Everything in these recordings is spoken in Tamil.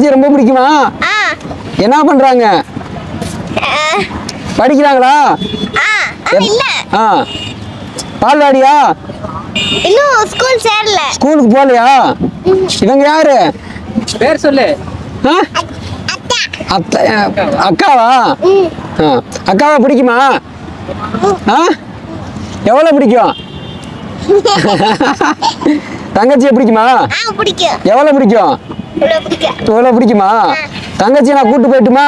தங்கச்சி ரொம்ப பிடிக்குமா? ஆ. என்ன பண்றாங்க? படிக்கிறாங்களா? ஆ. ஆ, இல்ல. ஆ. பால்வாடியா இன்னும் ஸ்கூல் சேரல. ஸ்கூலுக்கு போகலையா? இவங்க யாரு? பேர் சொல்லு. ஆ? அத்தை அக்காவா? அக்காவை பிடிக்குமா? ஆ? எவ்வளோ பிடிக்கும்? தங்கச்சியை பிடிக்குமா? ஆ பிடிக்கும். எவ்வளோ பிடிக்கும்? இவ்வளோ பிடிக்கும்? தங்கச்சி நான் கூட்டு போயிட்டுமா?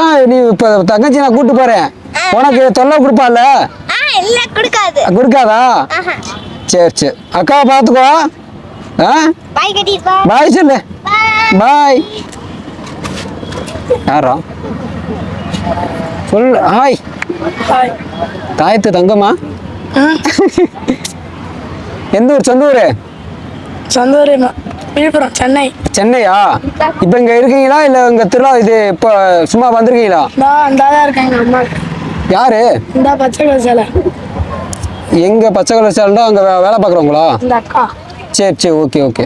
ஏன் நீ இப்போ தங்கச்சி நான் கூட்டு போறேன்? உனக்கு தொல்லை கொடுப்பால ஆ இல்ல கொடுக்காது. சரி சரி. அக்காவை பார்த்துக்கோ. ஆ? பாய் சொல்லு. பாய். யாரா? சொல் ஹாய். தாயத்து தங்கம்மா? எந்த ஊர்? சொந்த ஊர்? சொந்த ஊர் விழுப்புரம் சென்னை. சென்னையா? இப்போ இங்கே இருக்கீங்களா? இல்லை இங்கே திருவிழா இது இப்போ சும்மா வந்திருக்கீங்களா? இந்தா இந்தா தான் இருக்காங்க அம்மா. யாரு? இந்த பச்சை கலர் சேலை. எங்க பச்சை கலர் சேலண்டா அங்கே வேலை பார்க்குறவங்களா? இந்த அக்கா. சரி சரி ஓகே ஓகே.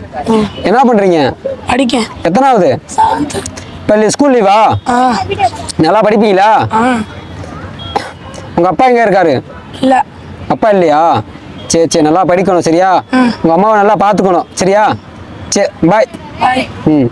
என்ன பண்ணுறீங்க படிக்க எத்தனாவது? இப்போ ஸ்கூல் லீவா நல்லா படிப்பீங்களா? உங்கள் அப்பா எங்கே இருக்காரு? இல்லை. அப்பா இல்லையா? சரி சரி நல்லா படிக்கணும் சரியா? உங்கள் அம்மாவை நல்லா பார்த்துக்கணும் சரியா? சரி பாய் பாய் ம்